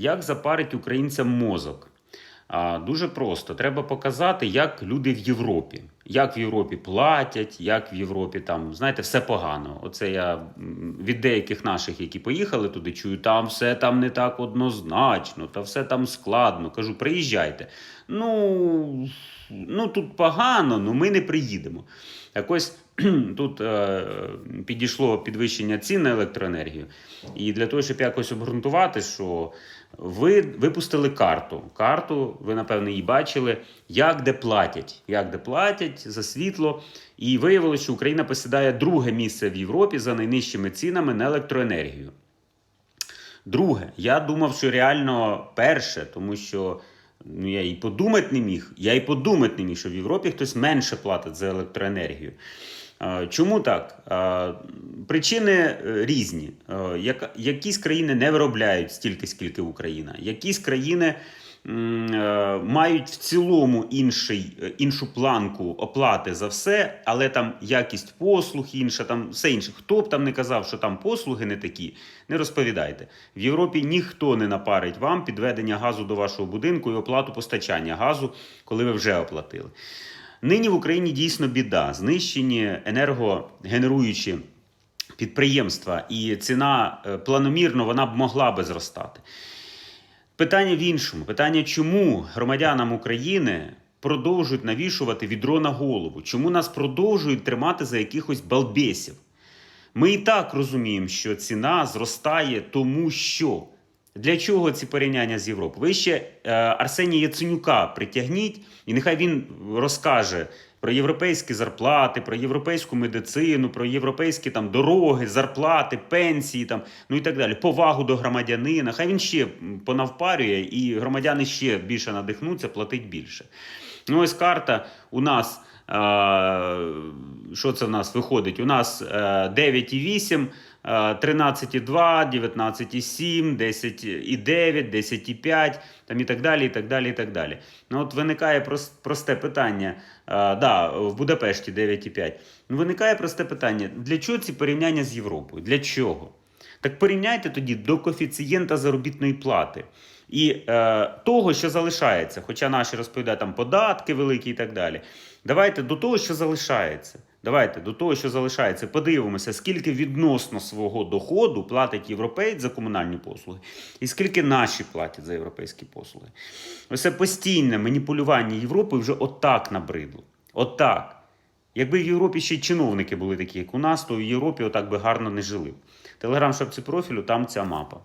Як запарить українцям мозок? Дуже просто. Треба показати, як люди в Європі. Як в Європі платять, як в Європі там, знаєте, все погано. Оце я від деяких наших, які поїхали туди, чую, там все там не так однозначно, та все там складно. Кажу, приїжджайте. Ну, ну тут погано, ну ми не приїдемо. Так ось тут е, підійшло підвищення цін на електроенергію. І для того, щоб якось обґрунтувати, що ви випустили карту. Карту, ви, напевно, її бачили, як де платять. Як де платять за світло. І виявилося, що Україна посідає друге місце в Європі за найнижчими цінами на електроенергію. Друге, я думав, що реально перше, тому що ну, я і подумати не міг. Я і подумати не міг, що в Європі хтось менше платить за електроенергію. Чому так? Причини е, різні. Е, Якісь країни не виробляють стільки, скільки Україна. Якісь країни мають в цілому інший, е, іншу планку оплати за все, але там якість послуг інша, там все інше. Хто б там не казав, що там послуги не такі, не розповідайте. В Європі ніхто не напарить вам підведення газу до вашого будинку і оплату постачання газу, коли ви вже оплатили. Нині в Україні дійсно біда. Знищені енергогенеруючі підприємства, і ціна е, планомірно вона б могла би зростати. Питання в іншому: питання, чому громадянам України продовжують навішувати відро на голову? Чому нас продовжують тримати за якихось балбесів? Ми і так розуміємо, що ціна зростає, тому що. Для чого ці порівняння з Європою? Ви ще е, Арсенія Яценюка притягніть, і нехай він розкаже про європейські зарплати, про європейську медицину, про європейські там дороги, зарплати, пенсії, там ну і так далі. Повагу до громадянина. Хай він ще понавпарює, і громадяни ще більше надихнуться, платить більше. Ну, ось карта у нас. Що це в нас виходить? У нас е, 9,8, е, 13,2, 19,7, 10,9, 10,5 там і так далі, і так далі, і так далі. Ну от виникає просте питання. Е, да, в Будапешті 9,5. Ну, виникає просте питання: для чого ці порівняння з Європою? Для чого? Так порівняйте тоді до коефіцієнта заробітної плати і е, того, що залишається. Хоча наші розповідають там податки великі і так далі. Давайте до того, що залишається. Давайте до того, що залишається, подивимося, скільки відносно свого доходу платить європейць за комунальні послуги, і скільки наші платять за європейські послуги. Ось це постійне маніпулювання Європою вже отак набридло. Отак. Якби в Європі ще й чиновники були такі, як у нас, то в Європі отак би гарно не жили. Телеграм шапці профілю, там ця мапа.